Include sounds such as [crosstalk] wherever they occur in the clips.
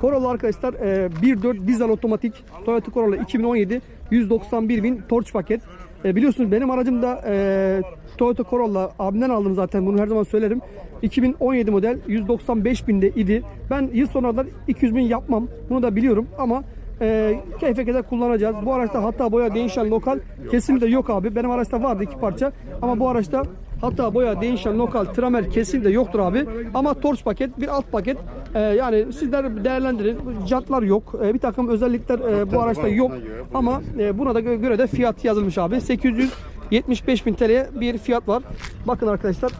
Corolla arkadaşlar e, 1.4 dizel otomatik Toyota Corolla 2017 191 bin torç paket. E, biliyorsunuz benim aracım da e, Toyota Corolla abimden aldım zaten bunu her zaman söylerim. 2017 model 195 binde idi. Ben yıl sonuna kadar 200 bin yapmam. Bunu da biliyorum ama e, keyfe kadar kullanacağız. Bu araçta hatta boya değişen lokal kesinlikle yok abi. Benim araçta vardı iki parça ama bu araçta hatta boya değişen lokal tramer kesinlikle yoktur abi. Ama torç paket bir alt paket. E, yani sizler değerlendirin. Jantlar yok. E, bir takım özellikler e, bu araçta yok. Ama e, buna da gö- göre de fiyat yazılmış abi. 875 bin TL'ye bir fiyat var. Bakın arkadaşlar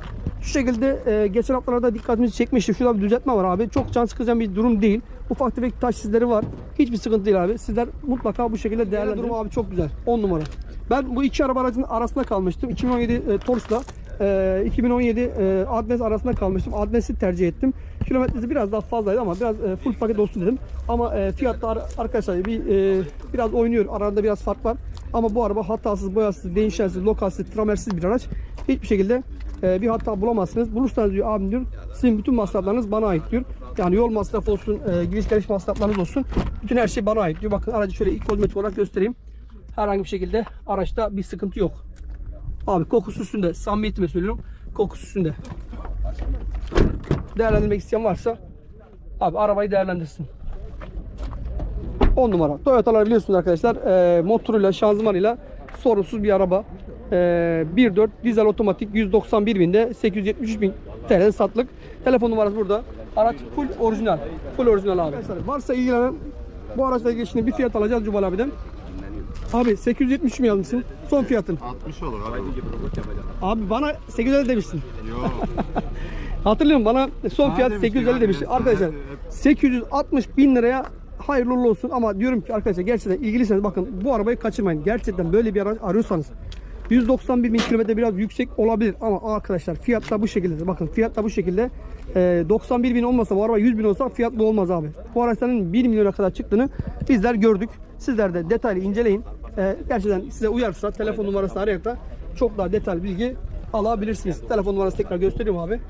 şu şekilde e, geçen haftalarda dikkatimizi çekmişti. Şurada bir düzeltme var abi. Çok can sıkıcı bir durum değil. Ufak tefek taş izleri var. Hiçbir sıkıntı değil abi. Sizler mutlaka bu şekilde değerlendirin. Durum abi çok güzel. 10 numara. Ben bu iki araba aracının arasında kalmıştım. 2017 e, Tors'la e, 2017 e, Advance arasında kalmıştım. Advance'i tercih ettim. Kilometresi biraz daha fazlaydı ama biraz e, full paket olsun dedim. Ama e, fiyatta ar- arkadaşlar bir e, biraz oynuyor. Aralarında biraz fark var. Ama bu araba hatasız, boyasız, değişensiz, lokalsiz, tramersiz bir araç. Hiçbir şekilde e, bir hata bulamazsınız. Bulursanız diyor abim diyor sizin bütün masraflarınız bana ait diyor. Yani yol masrafı olsun, e, gidiş geliş masraflarınız olsun. Bütün her şey bana ait diyor. Bakın aracı şöyle ilk kozmetik olarak göstereyim. Herhangi bir şekilde araçta bir sıkıntı yok. Abi kokusu üstünde. Samimiyetime söylüyorum. Kokusu üstünde. Değerlendirmek isteyen varsa abi arabayı değerlendirsin. 10 numara. Toyota'lar biliyorsunuz arkadaşlar e, motoruyla şanzımanıyla sorunsuz bir araba. E, 1.4 dizel otomatik 191 binde 873 bin TL satlık. Telefon numarası burada. Araç full orijinal. Full orijinal abi. Arkadaşlar varsa ilgilenen bu araçla ilgili şimdi bir fiyat alacağız Cubal abiden. Abi 873 mi yazmışsın? Son fiyatın. 60 olur abi. Abi bana 850 demiştin. Yok. [laughs] Hatırlıyorum bana son fiyat demiştin 850 abi, demişti. Arkadaşlar hep- 860 bin liraya hayırlı olsun ama diyorum ki arkadaşlar gerçekten ilgiliyseniz bakın bu arabayı kaçırmayın. Gerçekten böyle bir araç arıyorsanız 191 bin kilometre biraz yüksek olabilir ama arkadaşlar fiyat da bu şekilde. Bakın fiyat da bu şekilde. Ee, 91 bin olmasa bu araba 100 bin olsa fiyat bu olmaz abi. Bu araçların 1 milyona kadar çıktığını bizler gördük. Sizler de detaylı inceleyin. Ee, gerçekten size uyarsa telefon numarası arayarak da çok daha detaylı bilgi alabilirsiniz. Telefon numarası tekrar gösteriyorum abi.